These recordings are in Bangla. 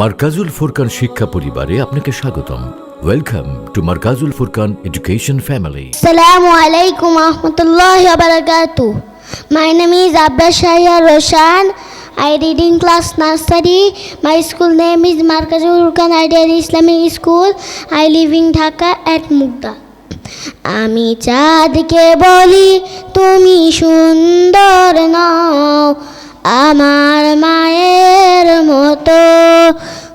মার্কাজুল ফুরকান শিক্ষা পরিবারে আপনাকে স্বাগতম। Welcome to Markazul Furqan education family সালাম আলাইকুম আহমতুল্লাহ বারাকাতু। My name is Abbas Shahiya Roshan I reading class nursery my school name is Markazul Furqan ideal Islamic school I living Dhaka at Mugda আমি চাঁদকে বলি, তুমি সুন্দর নও। আমার মায়ের মতো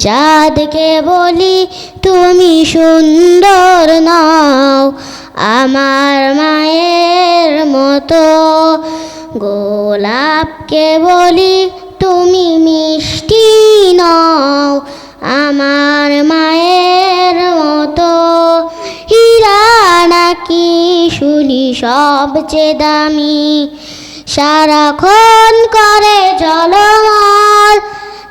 চাঁদকে বলি, তুমি সুন্দর নও, আমার মায়ের মতো। গোলাপকে বলি, তুমি মিষ্টি নও, আমার মায়ের মতো। হীরা নাকি শুনি সবচেয়ে দামি? সারাক্ষণ করে জলমল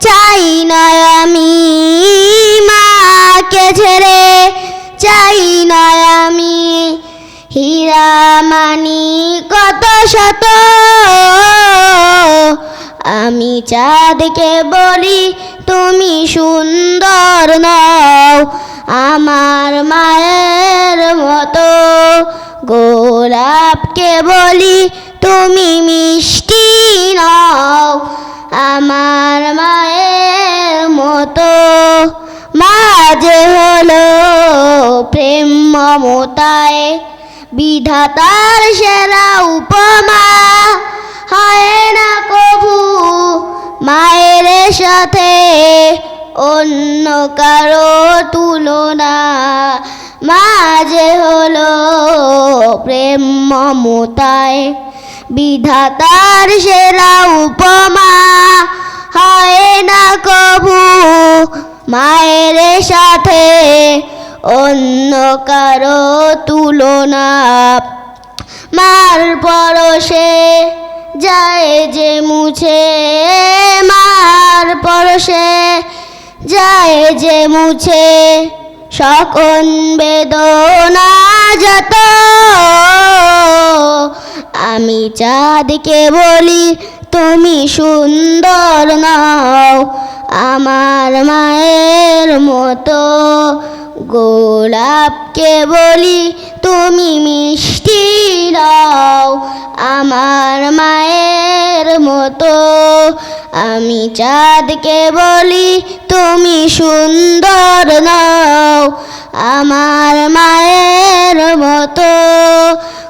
চাই না আমি মাকে ছেড়ে, চাই না আমি হীরা মানি কত শত। আমি চাঁদকে বলি, তুমি সুন্দর নও, আমার মায়ের মতো। গোলাপকে বলি তুমি মিষ্টি নও আমার মায়ের মতো। মাঝে হলো প্রেম মমতায়, বিধাতার সেরা উপমা। হয় না কভু মায়ের সাথে অন্য কারও তুলনা। মাঝে হলো প্রেম মমতায় বিধাতার সেরা উপমা। হয় না কভু মায়ের সাথে অন্য কারও তুলনা। মার পরশে যায় যে মুছে, মার পরশে যায় যে মুছে। সকল বেদনা যত চাঁদকে বলি, তুমি সুন্দর নও, আমার মায়ের মতো। গোলাপকে বলি, তুমি মিষ্টি দাও আমার মায়ের মতো। আমি চাঁদকে বলি, তুমি সুন্দর নও, আমার মায়ের মতো।